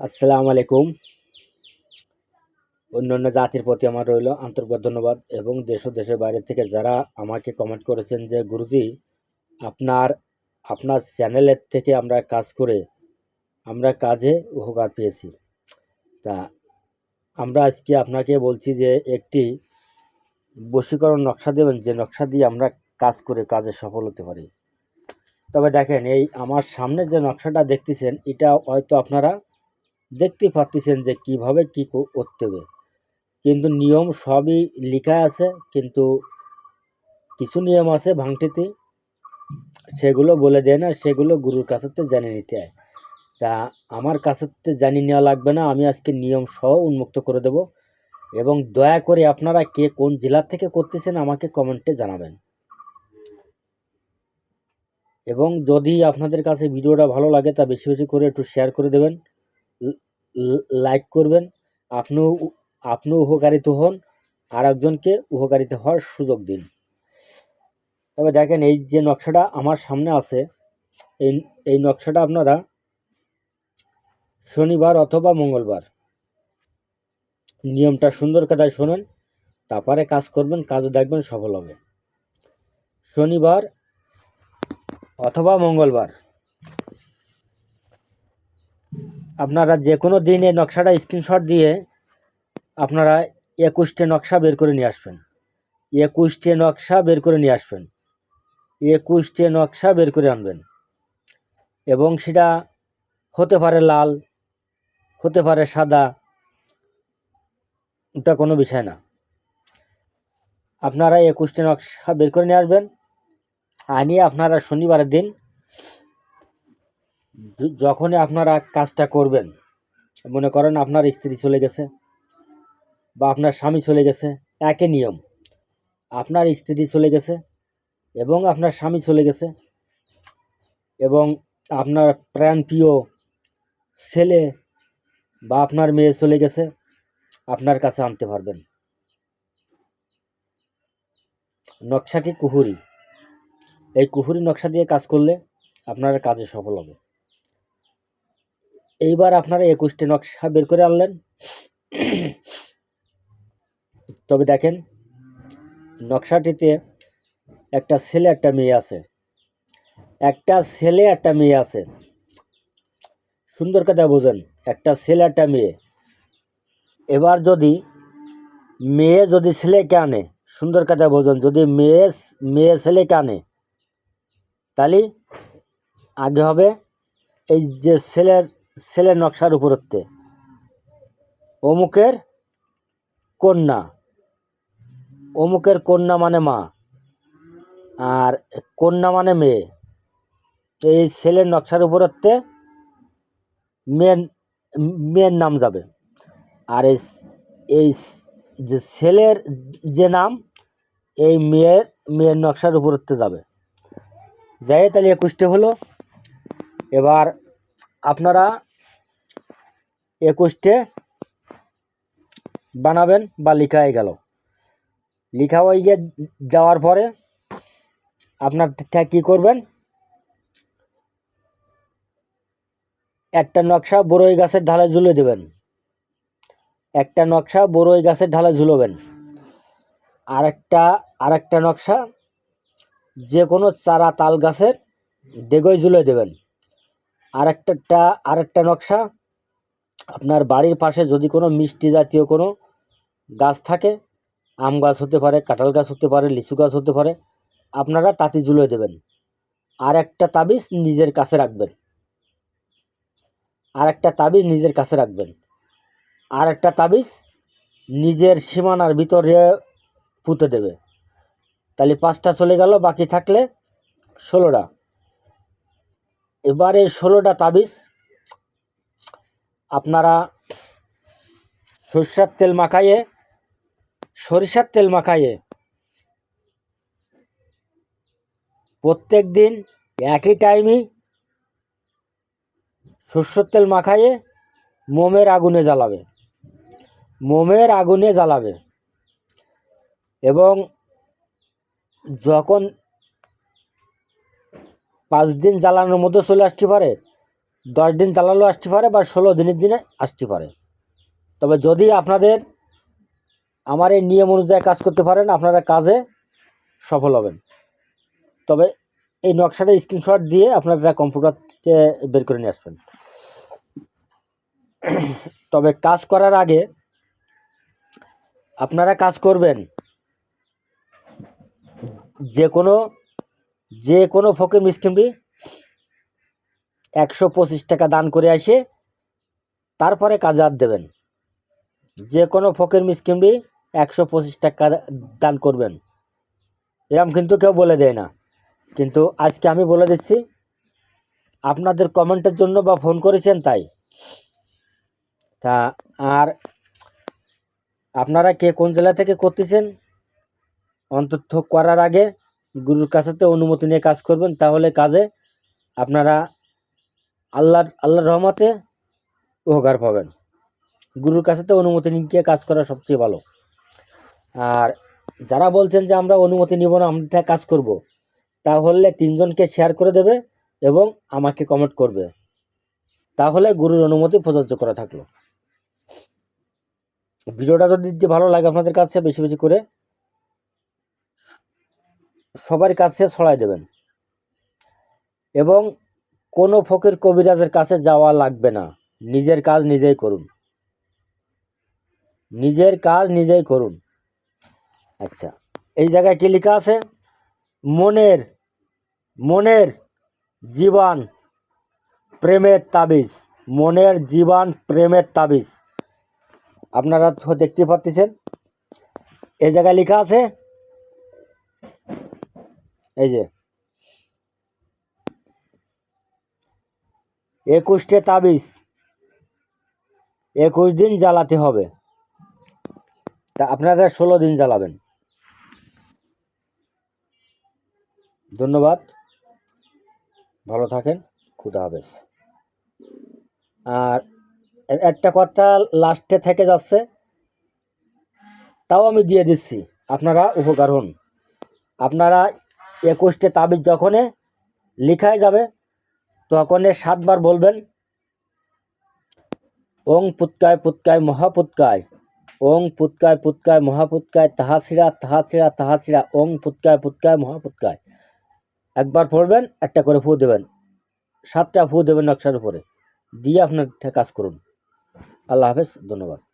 আসসালামু আলাইকুম। অন্যান্য জাতির প্রতি আমার রইল আন্তরিক ধন্যবাদ এবং দেশ ও দেশের বাইরে থেকে যারা আমাকে কমেন্ট করেছেন যে, গুরুজি, আপনার আপনার চ্যানেলের থেকে আমরা কাজ করে আমরা কাজে উপকার পেয়েছি। তা আমরা আজকে আপনাকে বলছি যে, একটি বশীকরণ নকশা দেবেন, যে নকশা দিয়ে আমরা কাজ করে কাজে সফল হতে পারি। তবে দেখেন, এই আমার সামনে যে নকশাটা দেখতেছেন, এটা হয়তো আপনারা দেখতে পাচ্ছেন যে কীভাবে কি করতে হবে। কিন্তু নিয়ম সবই লেখা আছে, কিন্তু কিছু নিয়ম আছে ভাঙটিতে সেগুলো বলে দেয় না, সেগুলো গুরুর কাছেতে জানিয়ে নিতে হয়। তা আমার কাছেতে জানিয়ে নেওয়া লাগবে না, আমি আজকে নিয়ম সহ উন্মুক্ত করে দেব। এবং দয়া করে আপনারা কে কোন জেলা থেকে করতেছেন আমাকে কমেন্টে জানাবেন। এবং যদি আপনাদের কাছে ভিডিওটা ভালো লাগে, তা বেশি বেশি করে একটু শেয়ার করে দেবেন। লাইক করবেন। আপনিও আপনিও উপকারিত হন আর একজনকে উপকারিত হওয়ার সুযোগ দিন। তবে দেখেন, এই যে নকশাটা আমার সামনে আছে, এই এই নকশাটা আপনারা শনিবার অথবা মঙ্গলবার নিয়মটা সুন্দর কথায় শোনেন, তারপরে কাজ করবেন, কাজে দেখবেন সফল হবে। শনিবার অথবা মঙ্গলবার আপনারা যে কোনো দিন নকশাটা স্ক্রিনশট দিয়ে আপনারা একুশটে নকশা বের করে নিয়ে আসবেন। একুশটে নকশা বের করে নিয়ে আসবেন। একুশটে নকশা বের করে আনবেন। এবং সেটা হতে পারে লাল, হতে পারে সাদা, ওটা কোনো বিষয় না। আপনারা একুশটে নকশা বের করে নিয়ে আসবেন। আনিয়ে আপনারা শনিবারের দিন যখনই আপনারা কাজটা করবেন, মনে করেন আপনার স্ত্রী চলে গেছে বা আপনার স্বামী চলে গেছে, একই নিয়ম। আপনার স্ত্রী চলে গেছে এবং আপনার স্বামী চলে গেছে এবং আপনার প্রাণপ্রিয় ছেলে বা আপনার মেয়ে চলে গেছে, আপনার কাছে আনতে পারবেন। নকশাটি কুহুরি। এই কুহুরি নকশা দিয়ে কাজ করলে আপনার কাজে সফল হবে। এইবার আপনারা একুশটি নকশা বের করে আনলেন। তবে দেখেন, নকশাটিতে একটা ছেলে, একটা মেয়ে আছে। একটা ছেলে, একটা মেয়ে আছে। সুন্দর কথা বোঝেন, একটা ছেলে, একটা মেয়ে। এবার যদি মেয়ে যদি ছেলেকে আনে, সুন্দর কথা বোঝেন, যদি মেয়ে মেয়ে ছেলেকে আনে, তাহলে আগে হবে এই যে ছেলের ছেলের নকশার উপরত্বে। অমুকের কন্যা। অমুকের কন্যা মানে মা। আর কন্যা মানে মেয়ে। এই ছেলের নকশার উপরত্বে মেয়ের মেয়ের নাম যাবে। আর এই এই যে ছেলের যে নাম, এই মেয়ের মেয়ের নকশার উপরত্বে যাবে। যাই তাহলে একুশটে হলো। এবার আপনারা একুশটে বানাবেন বা লেখা হয়ে গেল। লেখা হয়ে গিয়ে যাওয়ার পরে আপনার কী করবেন? একটা নকশা বড়ই গাছের ঢালে ঝুলে দেবেন। একটা নকশা বড়ই গাছের ঢালে ঝুলবেন। আরেকটা আরেকটা নকশা যে কোনো চারা তাল গাছের ডেগোয় ঝুলে দেবেন। আরেকটা আরেকটা নকশা আপনার বাড়ির পাশে যদি কোনো মিষ্টি জাতীয় কোনো গাছ থাকে, আম গাছ হতে পারে, কাঁঠাল গাছ হতে পারে, লিচু গাছ হতে পারে, আপনারা তাঁতি ঝুলে দেবেন। আর একটা তাবিজ নিজের কাছে রাখবেন। আর একটা তাবিজ নিজের কাছে রাখবেন। আর একটা তাবিজ নিজের সীমানার ভিতরে পুঁতে দেবে। তাহলে পাঁচটা চলে গেল, বাকি থাকলে ষোলোটা। এবারে ষোলোটা তাবিজ আপনারা সরষের তেল মাখাইয়ে, সরিষার তেল মাখাইয়ে প্রত্যেক দিন একই টাইমে সরষের তেল মাখাইয়ে মোমের আগুনে জ্বালাবে। মোমের আগুনে জ্বালাবে। এবং যখন পাঁচ দিন জ্বালানোর মধ্যে চলে আসতে পারে দশ দিন চালালেও আসতে পারে বা ষোলো দিনের দিনে আসতে পারে। তবে যদি আপনাদের আমার এই নিয়ম অনুযায়ী কাজ করতে পারেন, আপনারা কাজে সফল হবেন। তবে এই নকশাটা স্ক্রিনশট দিয়ে আপনারা কম্পিউটারতে বের করে নিয়ে আসবেন। তবে কাজ করার আগে আপনারা কাজ করবেন। যে কোনো যে কোনো ফকির মিসকিমটি একশো পঁচিশ টাকা দান করে আসে, তারপরে কাজে হাত দেবেন। যে কোনো ফকির মিসকিমটি একশো পঁচিশ টাকা দান করবেন। এরম কিন্তু কেউ বলে দেয় না। কিন্তু আজকে আমি বলে দিচ্ছি, আপনাদের কমেন্টের জন্য বা ফোন করেছেন তাই। তা আর আপনারা কে কোন জেলা থেকে করতেছেন, অন্তত করার আগে গুরুর কাছেতে অনুমতি নিয়ে কাজ করবেন, তাহলে কাজে আপনারা আল্লাহর আল্লাহর রহমতে উপকার পাবেন। গুরুর কাছে তো অনুমতি নিয়ে কাজ করা সবচেয়ে ভালো। আর যারা বলছেন যে আমরা অনুমতি নিব না, আমরা কাজ করব, তাহলে তিনজনকে শেয়ার করে দেবে এবং আমাকে কমেন্ট করবে। তাহলে গুরুর অনুমতি প্রযোজ্য করা থাকল। ভিডিওটা যদি ভালো লাগে আপনাদের কাছে, বেশি বেশি করে সবার কাছে ছড়াই দেবেন। এবং কোনো ফকির কবিরাজের কাছে যাওয়া লাগবে না। নিজের কাজ নিজেই করুন। নিজের কাজ নিজেই করুন। আচ্ছা এই জায়গায় কি লেখা আছে? মনের মনের জীবন প্রেমের তাবিজ। মনের জীবন প্রেমের তাবিজ। আপনারা তো দেখতে পাচ্ছেন। এই জায়গায় লেখা আছে, এই যে একুশটে তাবিজ। একুশ দিন জ্বালাতে হবে। তা আপনারা ষোলো দিন জ্বালাবেন। ধন্যবাদ। ভালো থাকেন। খুদা হাফেজ। আর একটা কথা লাস্টে থেকে যাচ্ছে। তাও আমি দিয়ে দিচ্ছি। আপনারা উপকার হন। আপনারা একুশটে তাবিজ যখনই লিখায় যাবে তখনই সাতবার বলবেন, ওং পুৎকায় পুৎকায় মহাপুৎকায়, ওং পুৎকায় পুৎকায় মহাপুৎকায় তাহাসিরা তাহাসিরা তাহাসিরা ওং পুৎকায় পুৎকায় মহাপুৎকায়। একবার পড়বেন, একটা করে ফু দেবেন, সাতটা ফু দেবেন নকশার উপরে। দিয়ে আপনার কাজ করুন। আল্লাহ হাফেজ, ধন্যবাদ।